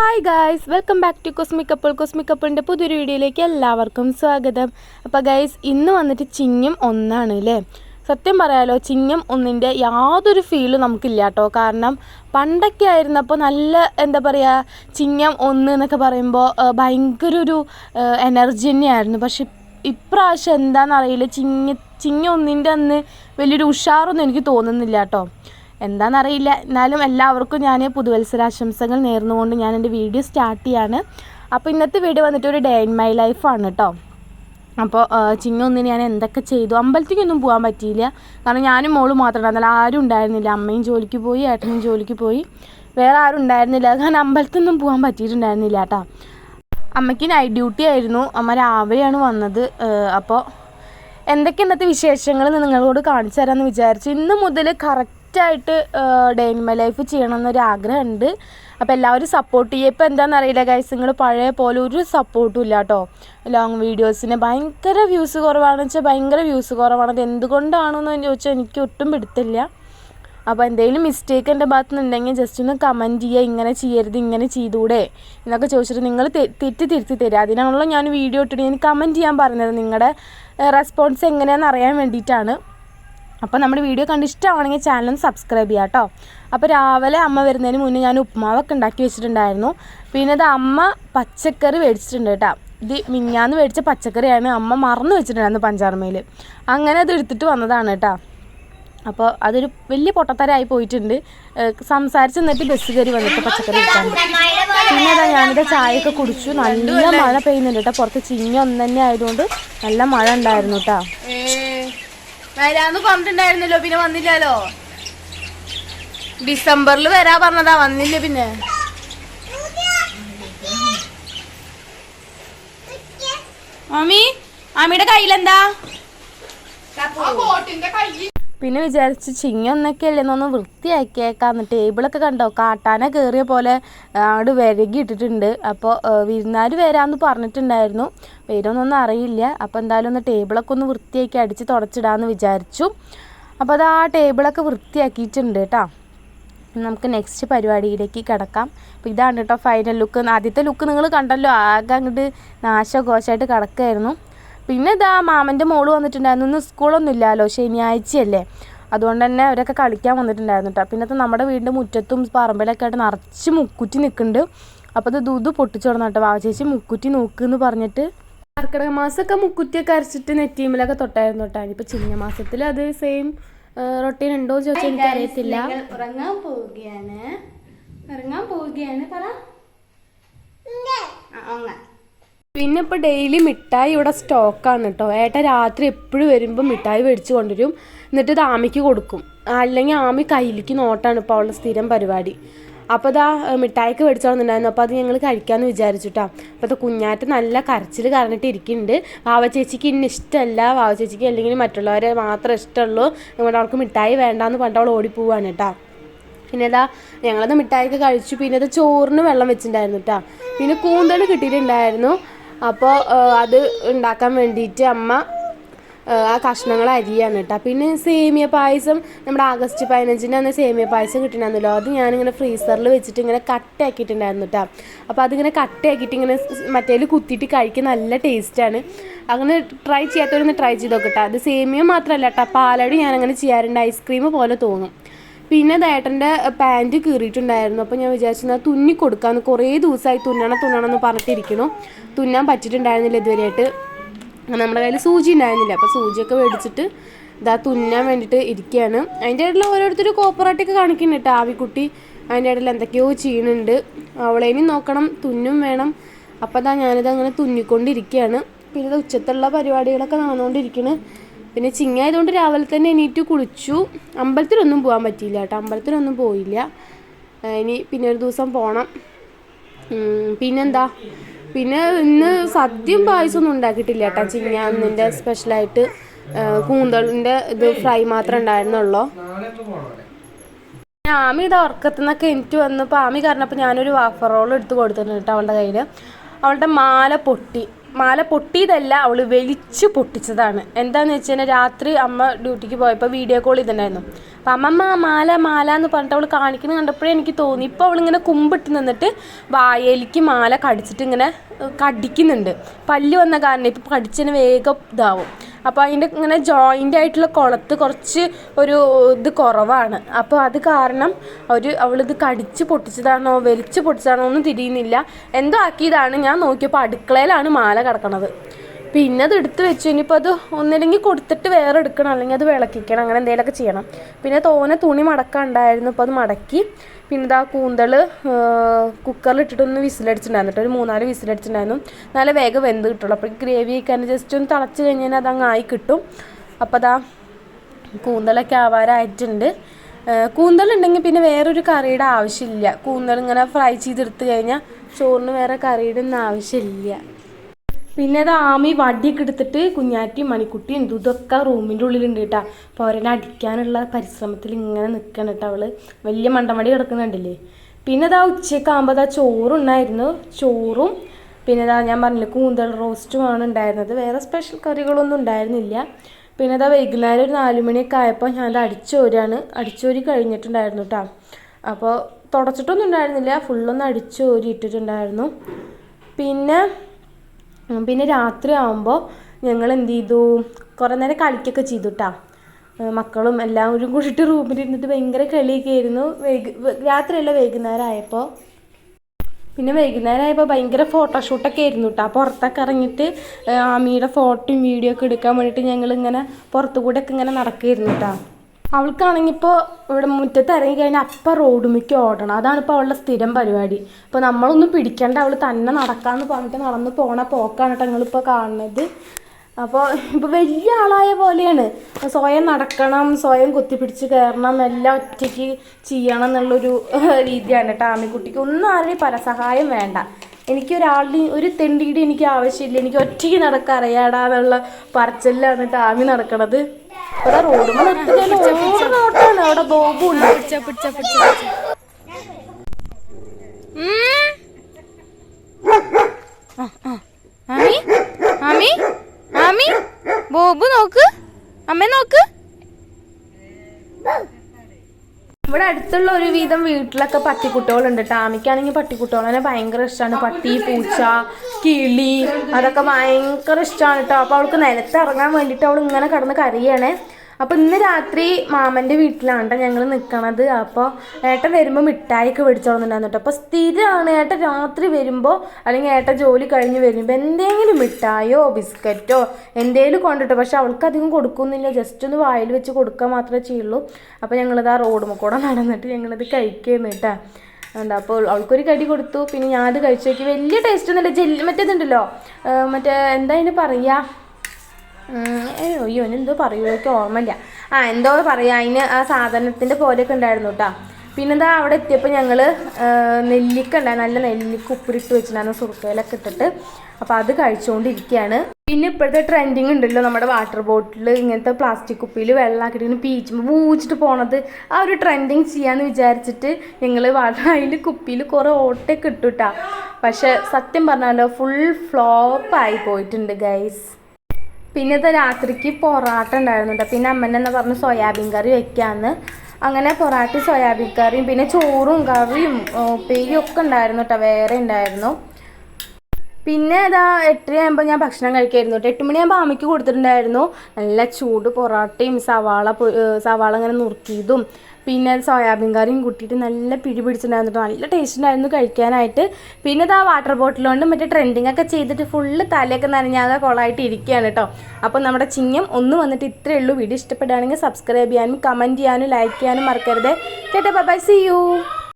Hi guys welcome back to Cosmic Couple Cosmic കപ്പിളിന്റെ പുതിയൊരു വീഡിയോയിലേക്ക് എല്ലാവർക്കും സ്വാഗതം. അപ്പോൾ ഗൈസ് ഇന്ന് വന്നിട്ട് ചിങ്ങം ഒന്നാണ് അല്ലേ സത്യം പറയാലോ ചിങ്ങം ഒന്നിന്റെ യാതൊരു ഫീലും നമുക്കില്ല കേട്ടോ കാരണം പണ്ടൊക്കെ ആയിരുന്നപ്പോൾ നല്ല എന്താ പറയുക ചിങ്ങം ഒന്ന് എന്നൊക്കെ പറയുമ്പോൾ ഭയങ്കര ഒരു എനർജി തന്നെയായിരുന്നു. പക്ഷെ ഇപ്രാവശ്യം എന്താണെന്നറിയില്ല ചിങ്ങ ചിങ്ങം ഒന്നിന്റെ അന്ന് വലിയൊരു ഉഷാറൊന്നും എനിക്ക് തോന്നുന്നില്ല കേട്ടോ എന്താണെന്നറിയില്ല എന്നാലും എല്ലാവർക്കും ഞാൻ പുതുവത്സരാശംസകൾ നേർന്നുകൊണ്ട് ഞാൻ എന്റെ വീഡിയോ സ്റ്റാർട്ട് ചെയ്യാണ്. അപ്പോൾ ഇന്നത്തെ വീഡിയോ വന്നിട്ട് ഒരു ഡേ ഇൻ മൈ ലൈഫാണ് കേട്ടോ അപ്പോൾ ചിങ്ങ ഒന്നിന് ഞാൻ എന്തൊക്കെ ചെയ്തു? അമ്പലത്തേക്കൊന്നും പോകാൻ പറ്റിയില്ല. കാരണം ഞാനും മോളും മാത്രം ഉണ്ടായിരുന്നില്ല ആരും ഉണ്ടായിരുന്നില്ല. അമ്മയും ജോലിക്ക് പോയി ഏട്ടനും ജോലിക്ക് പോയി. വേറെ ആരും ഉണ്ടായിരുന്നില്ല. കാരണം അമ്പലത്തൊന്നും പോകാൻ പറ്റിയിട്ടുണ്ടായിരുന്നില്ല കേട്ടോ അമ്മയ്ക്ക് നൈറ്റ് ഡ്യൂട്ടി ആയിരുന്നു. അമ്മ രാവിലെയാണ് വന്നത്. അപ്പോൾ എന്തൊക്കെ ഇന്നത്തെ വിശേഷങ്ങൾ നിങ്ങളോട് കാണിച്ചു തരാമെന്ന് വിചാരിച്ചു. ഇന്ന് മുതൽ കറക്റ്റായിട്ട് ഡേ ഇൻ മൈ ലൈഫ് ചെയ്യണം എന്നൊരു ആഗ്രഹമുണ്ട് അപ്പോൾ എല്ലാവരും സപ്പോർട്ട് ചെയ്യുക ഇപ്പോൾ എന്താണെന്ന് അറിയില്ല ഗൈസ് നിങ്ങൾ പഴയ പോലെ ഒരു സപ്പോർട്ടും ഇല്ല കേട്ടോ ലോങ് വീഡിയോസിന് ഭയങ്കര വ്യൂസ് കുറവാണെന്ന് വെച്ചാൽ ഭയങ്കര വ്യൂസ് കുറവാണ്. അത് എന്തുകൊണ്ടാണെന്ന് ചോദിച്ചാൽ എനിക്ക് ഒട്ടും പിടുത്തില്ല. അപ്പോൾ എന്തെങ്കിലും മിസ്റ്റേക്ക് എന്റെ ഭാഗത്ത് നിന്നുണ്ടെങ്കിൽ ജസ്റ്റ് ഒന്ന് കമന്റ് ചെയ്യുക. ഇങ്ങനെ ചെയ്യരുത് ഇങ്ങനെ ചെയ്തൂടെ എന്നൊക്കെ ചോദിച്ചിട്ട് നിങ്ങൾ തെറ്റ് തിരുത്തി തരിക. അതിനാണല്ലോ ഞാൻ വീഡിയോ ഇട്ടിട്ട് ഞാൻ കമന്റ് ചെയ്യാൻ പറഞ്ഞത്. നിങ്ങളുടെ റെസ്പോൺസ് എങ്ങനെയാണെന്ന് അറിയാൻ വേണ്ടിയിട്ടാണ്. അപ്പോൾ നമ്മുടെ വീഡിയോ കണ്ട് ഇഷ്ടമാണെങ്കിൽ ചാനൽ സബ്സ്ക്രൈബ് ചെയ്യാം കേട്ടോ അപ്പോൾ രാവിലെ അമ്മ വരുന്നതിന് മുന്നേ ഞാൻ ഉപ്പുമാവൊക്കെ ഉണ്ടാക്കി വെച്ചിട്ടുണ്ടായിരുന്നു. പിന്നെ ഇത് അമ്മ പച്ചക്കറി മേടിച്ചിട്ടുണ്ട് കേട്ടോ ഇത് മിഞ്ഞാന്ന് മേടിച്ച പച്ചക്കറിയാണ് അമ്മ മറന്നു വെച്ചിട്ടുണ്ടായിരുന്നു പഞ്ചാർമയിൽ അങ്ങനെ അത് എടുത്തിട്ട് വന്നതാണ് കേട്ടോ അപ്പോൾ അതൊരു വലിയ പൊട്ടത്തരായി പോയിട്ടുണ്ട്. സംസാരിച്ച് നിന്നിട്ട് ബസ് കയറി വന്നിട്ട് പച്ചക്കറി എടുക്കാൻ. പിന്നെ അതാ ഞാനിത് ചായയൊക്കെ കുടിച്ചു. നല്ല മഴ പെയ്യുന്നുണ്ട് കേട്ടോ പുറത്ത് ചിങ്ങ തന്നെ ആയതുകൊണ്ട് നല്ല മഴ ഉണ്ടായിരുന്നു കേട്ടോ വരാന്ന് പറഞ്ഞിട്ടുണ്ടായിരുന്നല്ലോ പിന്നെ വന്നില്ലല്ലോ. ഡിസംബറിൽ വരാ പറഞ്ഞതാ വന്നില്ല പിന്നെ. മമ്മി അമ്മിയുടെ കയ്യിലെന്താ? പിന്നെ വിചാരിച്ച് ചിങ്ങ ഒന്നൊക്കെ അല്ലേ എന്നൊന്ന് വൃത്തിയാക്കിയേക്കാന്ന് ടേബിളൊക്കെ കണ്ടോ? കാട്ടാന കയറിയ പോലെ അങ്ങോട്ട് വിരകി ഇട്ടിട്ടുണ്ട്. അപ്പോൾ വിരുന്നാർ വരാമെന്ന് പറഞ്ഞിട്ടുണ്ടായിരുന്നു. വരുമെന്നൊന്നും അറിയില്ല. അപ്പോൾ എന്തായാലും ഒന്ന് ടേബിളൊക്കെ ഒന്ന് വൃത്തിയാക്കി അടിച്ച് തുടച്ചിടാമെന്ന് വിചാരിച്ചു. അപ്പോൾ അത് ആ ടേബിളൊക്കെ വൃത്തിയാക്കിയിട്ടുണ്ട് കേട്ടോ. നമുക്ക് നെക്സ്റ്റ് പരിപാടിയിലേക്ക് കിടക്കാം. അപ്പോൾ ഇതാണ് കേട്ടോ ഫൈനൽ ലുക്ക് ആദ്യത്തെ ലുക്ക് നിങ്ങൾ കണ്ടല്ലോ. ആകെ അങ്ങോട്ട് നാശകോശമായിട്ട് കിടക്കായിരുന്നു. പിന്നെ ഇതാ മാമന്റെ മോൾ വന്നിട്ടുണ്ടായിരുന്നു. ഇന്ന് സ്കൂളൊന്നും ഇല്ലല്ലോ ശനിയാഴ്ചയല്ലേ. അതുകൊണ്ട് തന്നെ അവരൊക്കെ കളിക്കാൻ വന്നിട്ടുണ്ടായിരുന്നു കേട്ടോ പിന്നത്തെ നമ്മുടെ വീടിന്റെ മുറ്റത്തും പറമ്പിലൊക്കെ ആയിട്ട് നിറച്ച് മുക്കുറ്റി നിൽക്കുന്നുണ്ട്. അപ്പോൾ ഇത് ദൂത് പൊട്ടിച്ചു തുടങ്ങി കേട്ടോ വാവ ചേച്ചി മുക്കുറ്റി നോക്കുമെന്ന് പറഞ്ഞിട്ട്. കർക്കിടക മാസമൊക്കെ മുക്കുറ്റിയൊക്കെ അരച്ചിട്ട് നെറ്റീമിലൊക്കെ തൊട്ടായിരുന്നു കേട്ടോ ഇനിയിപ്പോൾ ചിങ്ങ മാസത്തിൽ അത് സെയിം റൊട്ടീൻ ഉണ്ടോ എന്ന് ചോദിച്ചാൽ എനിക്ക് അറിയത്തില്ല ഉറങ്ങാൻ പോവുകയാണ്. ഉറങ്ങാൻ പോവുകയാണ്. പറ. പിന്നെ ഇപ്പോൾ ഡെയിലി മിഠായി ഇവിടെ സ്റ്റോക്കാണ് കേട്ടോ ഏട്ടൻ രാത്രി എപ്പോഴും വരുമ്പോൾ മിഠായി മേടിച്ച് കൊണ്ടുവരും. എന്നിട്ട് ഇത് ആമിക്ക് കൊടുക്കും. അല്ലെങ്കിൽ ആമി കയ്യിലേക്ക് നോട്ടാണ് ഇപ്പോൾ അവളുടെ സ്ഥിരം പരിപാടി. അപ്പോൾ ഇതാ മിഠായിക്ക് മേടിച്ചു അപ്പോൾ അത് ഞങ്ങൾ കഴിക്കാമെന്ന് വിചാരിച്ചിട്ടാ. അപ്പോൾ കുഞ്ഞാറ്റ് നല്ല കരച്ചിൽ കറഞ്ഞിട്ട് ഇരിക്കുന്നുണ്ട്. വാവ ചേച്ചിക്ക് ഇന്ന് ഇഷ്ടമല്ല വാവ ചേച്ചിക്ക് അല്ലെങ്കിൽ മറ്റുള്ളവരെ മാത്രം ഇഷ്ടമുള്ളൂ. നമ്മുടെ അവൾക്ക് മിഠായി വേണ്ടാന്ന് പറഞ്ഞിട്ട് അവൾ ഓടിപ്പോവാണ് കേട്ടോ പിന്നെ ഇതാ ഞങ്ങളത് മിഠായിക്ക് കഴിച്ചു. പിന്നെ അത് ചോറിന് വെള്ളം വെച്ചിട്ടുണ്ടായിരുന്നു കേട്ടോ പിന്നെ കൂന്തൽ കിട്ടിയിട്ടുണ്ടായിരുന്നു. അപ്പോൾ അത് ഉണ്ടാക്കാൻ വേണ്ടിയിട്ട് അമ്മ ആ, കഷ്ണങ്ങൾ അരിയാണ് കേട്ടോ. പിന്നെ സേമിയ പായസം നമ്മുടെ ആഗസ്റ്റ് പതിനഞ്ചിന് അന്ന് സേമിയ പായസം കിട്ടിയിട്ടുണ്ടായിരുന്നല്ലോ. അത് ഞാനിങ്ങനെ ഫ്രീസറിൽ വെച്ചിട്ട് ഇങ്ങനെ കട്ടയാക്കിയിട്ടുണ്ടായിരുന്നു കേട്ടോ. അപ്പോൾ അതിങ്ങനെ കട്ടയാക്കിയിട്ട് ഇങ്ങനെ മറ്റേൽ കുത്തിയിട്ട് കഴിക്കാൻ നല്ല ടേസ്റ്റാണ് അങ്ങനെ ട്രൈ ചെയ്യാത്തവരൊന്ന് ട്രൈ ചെയ്ത് നോക്കട്ടെ അത് സേമിയ മാത്രമല്ല കേട്ടോ. പാലടി ഞാനങ്ങനെ ചെയ്യാറുണ്ട്. ഐസ്ക്രീം പോലെ തോന്നും. പിന്നെ ദേട്ടന്റെ പാന്റ് കീറിയിട്ടുണ്ടായിരുന്നു. അപ്പോൾ ഞാൻ വിചാരിച്ചു തുന്നി കൊടുക്കാമെന്ന് കുറേ ദിവസമായി തുന്നണം തുന്നണം എന്ന് പറഞ്ഞിട്ടിരിക്കണു തുന്നാൻ പറ്റിയിട്ടുണ്ടായിരുന്നില്ല ഇതുവരെയായിട്ട്. നമ്മുടെ കയ്യിൽ സൂചി ഉണ്ടായിരുന്നില്ല. അപ്പോൾ സൂചിയൊക്കെ മേടിച്ചിട്ട് ഇതാ തുന്നാൻ വേണ്ടിയിട്ട് ഇരിക്കുകയാണ്. അതിന്റെ ഇടയിൽ ഓരോരുത്തർ കോപ്പറേറ്റൊക്കെ കാണിക്കുന്നുണ്ട് കേട്ടോ. ആവിക്കുട്ടി അതിന്റെ ഇടയിൽ എന്തൊക്കെയോ ചെയ്യുന്നുണ്ട് അവളേനും നോക്കണം തുന്നും വേണം. അപ്പോൾ അതാ ഞാനിത് അങ്ങനെ തുന്നിക്കൊണ്ടിരിക്കുകയാണ്. പിന്നെ ഉച്ചത്തുള്ള പരിപാടികളൊക്കെ നടന്നുകൊണ്ടിരിക്കുന്നു പിന്നെ ചിങ്ങായതുകൊണ്ട് രാവിലെ തന്നെ എണീറ്റ് കുളിച്ചു. അമ്പലത്തിലൊന്നും പോകാൻ പറ്റിയില്ല കേട്ടോ. അമ്പലത്തിലൊന്നും പോയില്ല. ഇനി പിന്നെ ഒരു ദിവസം പോകണം പിന്നെന്താ? പിന്നെ ഇന്ന് സദ്യയും പായസം ഒന്നും ഉണ്ടാക്കിയിട്ടില്ല കേട്ടോ ചിങ്ങാന്നിന്റെ സ്പെഷ്യലായിട്ട്. കൂന്തളിന്റെ ഇത് ഫ്രൈ മാത്രമേ ഉണ്ടായിരുന്നുള്ളൂ. ആമി ഇത് ഉറക്കത്തുനിന്നൊക്കെ എനിക്ക് വന്നപ്പോൾ ആമി കാരണം കാരണപ്പോൾ ഞാനൊരു വാഫർ റോൾ എടുത്ത് കൊടുത്തിട്ടുണ്ട് കേട്ടോ അവളുടെ കയ്യിൽ അവളുടെ മാല പൊട്ടി. മാല പൊട്ടിയതല്ല അവൾ വെളിച്ച് പൊട്ടിച്ചതാണ്. എന്താന്ന് വെച്ച് കഴിഞ്ഞാൽ രാത്രി അമ്മ ഡ്യൂട്ടിക്ക് പോയപ്പോൾ വീഡിയോ കോൾ ചെയ്തിട്ടുണ്ടായിരുന്നു. അപ്പം അമ്മമ്മ മാല മാല എന്ന് പറഞ്ഞിട്ട് അവൾ കാണിക്കുന്നത് കണ്ടപ്പോഴേ എനിക്ക് തോന്നി. ഇപ്പോൾ അവളിങ്ങനെ കുമ്പിട്ട് നിന്നിട്ട് വായലിക്ക് മാല കടിച്ചിട്ട് ഇങ്ങനെ കടിക്കുന്നുണ്ട്. പല്ല് വന്ന കാരണം ഇപ്പം കടിച്ചതിന് വേഗം ഇതാവും. അപ്പോൾ അതിന്റെ ഇങ്ങനെ ജോയിന്റ് ആയിട്ടുള്ള കുളത്ത് കുറച്ച് ഒരു ഇത് കുറവാണ്. അപ്പോൾ അത് കാരണം ഒരു അവളിത് കടിച്ച് പൊട്ടിച്ചതാണോ വലിച്ച് പൊട്ടിച്ചതാണോ ഒന്നും തിരിയുന്നില്ല. എന്തോ ആക്കിയതാണ് ഞാൻ നോക്കിയപ്പോൾ അടുക്കളയിലാണ് മാല കിടക്കണത്. പിന്നെ അത് എടുത്ത് വെച്ചു. ഇനിയിപ്പോൾ അത് ഒന്നില്ലെങ്കിൽ കൊടുത്തിട്ട് വേറെ എടുക്കണം. അല്ലെങ്കിൽ അത് വിളക്കിക്കണം. അങ്ങനെ എന്തെങ്കിലുമൊക്കെ ചെയ്യണം. പിന്നെ തോനെ തുണി മടക്കാണ്ടായിരുന്നു. അപ്പോൾ അത് മടക്കി. പിന്നെ ഇതാ കൂന്തൽ കുക്കറിൽ ഇട്ടിട്ടൊന്ന് വിസിലടിച്ചിട്ടുണ്ടായിരുന്നു ഒരു മൂന്നാൽ വിസിലടിച്ചിട്ടുണ്ടായിരുന്നു. നല്ല വേഗം വെന്ത് കിട്ടുള്ളൂ. അപ്പോൾ ഗ്രേവി ഒക്കെ ജസ്റ്റ് ഒന്ന് തിളച്ച് കഴിഞ്ഞാൽ അത് അങ്ങ് ആയി കിട്ടും. അപ്പോൾ അതാ കൂന്തലൊക്കെ ആവാറായിട്ടുണ്ട്. കൂന്തലുണ്ടെങ്കിൽ പിന്നെ വേറൊരു കറിയുടെ ആവശ്യമില്ല. കൂന്തൽ ഇങ്ങനെ ഫ്രൈ ചെയ്തെടുത്ത് കഴിഞ്ഞാൽ ചോറിന് വേറെ കറിയുടെ ഒന്നും ആവശ്യമില്ല. പിന്നെ അത് ആമി വടിയൊക്കെ എടുത്തിട്ട് കുഞ്ഞാറ്റി മണിക്കുട്ടിയും ഇതൊക്കെ റൂമിന്റെ ഉള്ളിലുണ്ട് കേട്ടോ അപ്പോൾ അവരെന്നെ അടിക്കാനുള്ള പരിശ്രമത്തിൽ ഇങ്ങനെ നിൽക്കണം കേട്ടോ അവൾ. വലിയ മണ്ടമടി കിടക്കുന്നുണ്ടല്ലേ. പിന്നെ അതാ ഉച്ചയ്ക്കാകുമ്പോൾ അതാ ചോറുണ്ടായിരുന്നു. ചോറും പിന്നെ അതാ ഞാൻ പറഞ്ഞില്ല കൂന്തൽ റോസ്റ്റുമാണ് ഉണ്ടായിരുന്നത്. വേറെ സ്പെഷ്യൽ കറികളൊന്നും ഉണ്ടായിരുന്നില്ല. പിന്നെ അതാ വൈകുന്നേരം ഒരു നാല് മണിയൊക്കെ ആയപ്പോൾ ഞാൻ അടിച്ചോരാണ്. അടിച്ചോരി കഴിഞ്ഞിട്ടുണ്ടായിരുന്നു കേട്ടോ അപ്പോൾ തുടച്ചിട്ടൊന്നും ഉണ്ടായിരുന്നില്ല. ഫുള്ളൊന്ന് അടിച്ചോരി ഇട്ടിട്ടുണ്ടായിരുന്നു. പിന്നെ പിന്നെ രാത്രി ആകുമ്പോൾ ഞങ്ങൾ എന്ത് ചെയ്തു? കുറേ നേരം കളിക്കൊക്കെ ചെയ്തു കേട്ടോ മക്കളും എല്ലാവരും കൂടിയിട്ട് റൂമിലിരുന്നിട്ട് ഭയങ്കര കളിയൊക്കെ ആയിരുന്നു. വൈകു രാത്രിയല്ല വൈകുന്നേരം ആയപ്പോൾ പിന്നെ വൈകുന്നേരം ആയപ്പോൾ ഭയങ്കര ഫോട്ടോഷൂട്ടൊക്കെ ആയിരുന്നു കേട്ടോ പുറത്തൊക്കെ ഇറങ്ങിയിട്ട് ആമിയുടെ ഫോട്ടോയും വീഡിയോ ഒക്കെ എടുക്കാൻ വേണ്ടിയിട്ട് ഞങ്ങളിങ്ങനെ പുറത്തു കൂടെയൊക്കെ ഇങ്ങനെ നടക്കുമായിരുന്നു കേട്ടോ അവൾക്കാണെങ്കിൽ ഇപ്പോൾ ഇവിടെ മുറ്റത്ത് ഇറങ്ങി കഴിഞ്ഞാൽ അപ്പം റോഡുമിക്ക് ഓടണം. അതാണ് ഇപ്പോൾ അവളുടെ സ്ഥിരം പരിപാടി. അപ്പോൾ നമ്മളൊന്നും പിടിക്കേണ്ട. അവൾ തന്നെ നടക്കാമെന്ന് പറഞ്ഞിട്ട് നടന്ന് പോണ പോക്കാണ് കേട്ടോ ഞങ്ങളിപ്പോൾ കാണുന്നത്. അപ്പോൾ ഇപ്പോൾ വലിയ ആളായ പോലെയാണ്. സ്വയം നടക്കണം സ്വയം കുത്തിപ്പിടിച്ച് കയറണം എല്ലാം ഒറ്റയ്ക്ക് ചെയ്യണം എന്നുള്ളൊരു രീതിയാണ് കേട്ടോ ആമിക്കുട്ടിക്ക്. ഒന്നും ആരുടെയും പരസഹായം വേണ്ട. എനിക്ക് ഒരാളുടെ ഒരു തെണ്ടിയുടെ എനിക്ക് ആവശ്യമില്ല. എനിക്ക് ഒറ്റയ്ക്ക് നടക്കാൻ അറിയാടാ എന്നുള്ള പറച്ചിലാണ് കേട്ടോ ആമി നടക്കണത്. ഇവിടെ റോഡ് ഓട്ടാണ് അവിടെ ബോബും ഉണ്ട് ആമി ആമി ആമി ബോബു നോക്ക് അമ്മ നോക്ക് ഇവിടെ അടുത്തുള്ള ഒരു വീതം വീട്ടിലൊക്കെ പട്ടിക്കുട്ടികളുണ്ട് കേട്ടോ ആമിക്കാണെങ്കിൽ പട്ടിക്കുട്ടികളെ ഭയങ്കര ഇഷ്ടമാണ് പട്ടി പൂച്ച കിളി അതൊക്കെ ഭയങ്കര ഇഷ്ടമാണ് കേട്ടോ അപ്പോൾ അവൾക്ക് നിലത്ത് ഇറങ്ങാൻ വേണ്ടിയിട്ട് അവൾ ഇങ്ങനെ കിടന്ന് കരയാണ്. അപ്പോൾ ഇന്ന് രാത്രി മാമന്റെ വീട്ടിലാണ് ട്ടോ ഞങ്ങൾ നിൽക്കണത് അപ്പോൾ ഏട്ടൻ വരുമ്പോൾ മിഠായിക്ക് മേടിച്ചോളുന്നുണ്ടായിരുന്നു കേട്ടോ അപ്പോൾ സ്ഥിരമാണ് ഏട്ടൻ രാത്രി വരുമ്പോൾ അല്ലെങ്കിൽ ഏട്ടൻ ജോലി കഴിഞ്ഞ് വരുമ്പോൾ എന്തെങ്കിലും മിഠായോ ബിസ്ക്കറ്റോ എന്തെങ്കിലും കൊണ്ടിട്ടോ. പക്ഷെ അവൾക്ക് അധികം കൊടുക്കുന്നില്ല. ജസ്റ്റ് ഒന്ന് വായിൽ വെച്ച് കൊടുക്കുക മാത്രമേ ചെയ്യുള്ളൂ. അപ്പോൾ ഞങ്ങളിത് ആ റോഡ് കൂടെ നടന്നിട്ട് ഞങ്ങളിത് കഴിക്കുന്നു കേട്ടോ എന്താ അപ്പോൾ അവൾക്കൊരു കടി കൊടുത്തു. പിന്നെ ഞാനത് കഴിച്ചു നോക്കി. വലിയ ടേസ്റ്റ് ഒന്നുമില്ല. ജെല്ലി മറ്റേതുണ്ടല്ലോ മറ്റേ എന്താ അതിന് പറയുക അയ്യോ എന്തോ പറയുമോ എനിക്ക് ഓർമ്മയില്ല. ആ എന്തോ പറയാ. അതിന് ആ സാധനത്തിന്റെ പോലെയൊക്കെ ഉണ്ടായിരുന്നു കേട്ടോ പിന്നെ എന്താ അവിടെ എത്തിയപ്പോൾ ഞങ്ങൾ നെല്ലിക്ക ഉണ്ടായിരുന്നു നല്ല നെല്ലിക്ക ഉപ്പിലിട്ട് വെച്ചിട്ടുണ്ടായിരുന്നു സുറുക്കയിലൊക്കെ ഇട്ടിട്ട്. അപ്പോൾ അത് കഴിച്ചുകൊണ്ടിരിക്കുകയാണ് പിന്നെ ഇപ്പോഴത്തെ ട്രെൻഡിങ് ഉണ്ടല്ലോ നമ്മുടെ വാട്ടർ ബോട്ടിൽ ഇങ്ങനത്തെ പ്ലാസ്റ്റിക് കുപ്പിയിൽ വെള്ളമാക്കിയിട്ട് ഇങ്ങനെ പീച്ചുമ്പോൾ പൂച്ചിട്ട് പോണത്. ആ ഒരു ട്രെൻഡിങ് ചെയ്യാന്ന് വിചാരിച്ചിട്ട് ഞങ്ങൾ വാട്ടർ അതിൽ കുപ്പിയിൽ കുറേ ഓട്ടയൊക്കെ ഇട്ടു പക്ഷെ സത്യം പറഞ്ഞാലോ ഫുൾ ഫ്ലോപ്പ് ആയി പോയിട്ടുണ്ട് ഗൈസ് പിന്നത്തെ രാത്രിക്ക് പൊറാട്ട ഉണ്ടായിരുന്നു പിന്നെ അമ്മ പറഞ്ഞു സോയാബീൻ കറി വെക്കാന്ന്. അങ്ങനെ പൊറാട്ട സോയാബീൻ കറിയും പിന്നെ ചോറും കറിയും ഉപ്പേരിയും ഒക്കെ ഉണ്ടായിരുന്നു കേട്ടോ വേറെ ഉണ്ടായിരുന്നു. പിന്നെ ഇതാ എട്ടരയാകുമ്പോൾ ഞാൻ ഭക്ഷണം കഴിക്കായിരുന്നു കേട്ടോ. എട്ട് മണിയാകുമ്പോൾ അമ്മയ്ക്ക് കൊടുത്തിട്ടുണ്ടായിരുന്നു. നല്ല ചൂട് പൊറോട്ടയും സവാള സവാള ഇങ്ങനെ നുറുക്കിയതും പിന്നെ സോയാബീൻ കറിയും കൂട്ടിയിട്ട് നല്ല പിടി പിടിച്ചിട്ടുണ്ടായിരുന്നു നല്ല ടേസ്റ്റ് ഉണ്ടായിരുന്നു കഴിക്കാനായിട്ട്. പിന്നെ ഇത് ആ വാട്ടർ ബോട്ടിലുകൊണ്ട് മറ്റേ ട്രെൻഡിങ് ഒക്കെ ചെയ്തിട്ട് ഫുള്ള് തലയൊക്കെ നനഞ്ഞാകെ കൊളായിട്ട് ഇരിക്കുകയാണ് കേട്ടോ അപ്പോൾ നമ്മുടെ ചിങ്ങം ഒന്ന് വന്നിട്ട് ഇത്രയേ ഉള്ളൂ. വീഡിയോ ഇഷ്ടപ്പെടുകയാണെങ്കിൽ സബ്സ്ക്രൈബ് ചെയ്യാനും കമന്റ് ചെയ്യാനും ലൈക്ക് ചെയ്യാനും മറക്കരുത്. കേട്ടോ ബൈ സി യു